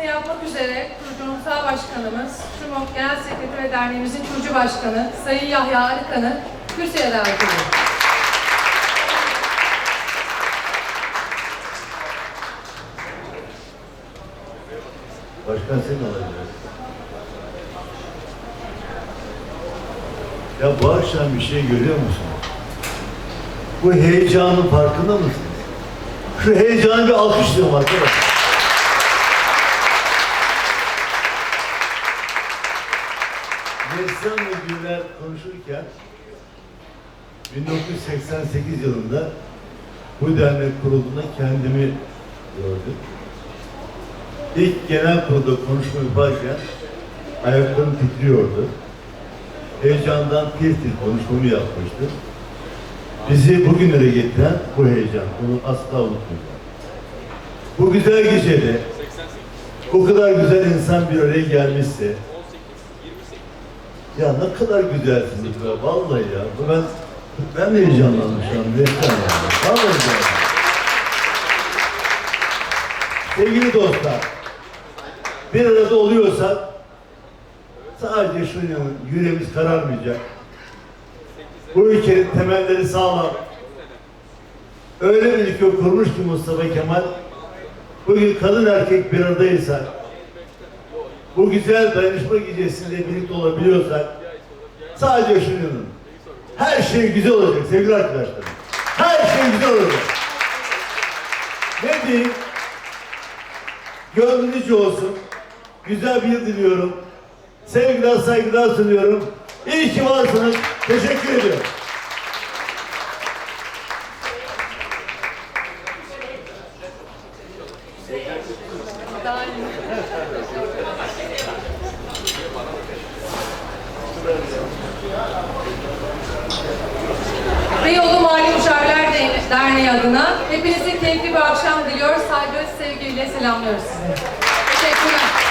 açıklamasını yapmak üzere kurucumsal başkanımız, TÜMOK Genel Sekreteri ve Derneğimizin kurucu başkanı Sayın Yahya Arıkan'ı kürsüye davet ediyorum. Başkan sen alacaksın. Ya bu akşam bir şey görüyor musun? Bu heyecanın farkında mısınız? Şu heyecanı bir alkışlayalım arkadaşlar. Neslihan ve Güller konuşurken 1988 yılında bu dernek kurulduğunda kendimi gördüm. İlk genel kurulda konuşma yaparken ayaklarım titriyordu. Heyecandan tir tir konuşmamı yapmıştım. Bizi bugünlere getiren bu heyecan. Bunu asla unutmayacağım. Bu güzel gecede bu kadar güzel insan bir araya gelmişse ya ne kadar güzelsiniz ya vallahi ya. Ben ben de heyecanlandım şu an. Vallahi güzel. Sevgili dostlar, bir arada oluyorsak sadece şunu yüreğimiz kararmayacak. Bu ülkenin temelleri sağlam. Öyle bir ülke kurmuş ki Mustafa Kemal, bugün kadın erkek bir aradaysak, bu güzel dayanışma gecesinde birlikte olabiliyorsak, sadece şunu inanın. Her şey güzel olacak sevgili arkadaşlarım. Her şey güzel olacak. Ne diyeyim? Gönlünüzce olsun. Güzel bir yıl diliyorum. Sevgiler, saygılar sunuyorum. İyi ki varsınız. Teşekkür ediyorum. Beyoğlu Mali Müşavirler Derneği adına hepinize keyifli bir akşam diliyor. Saygı sevgiyle selamlıyoruz sizi. Teşekkürler.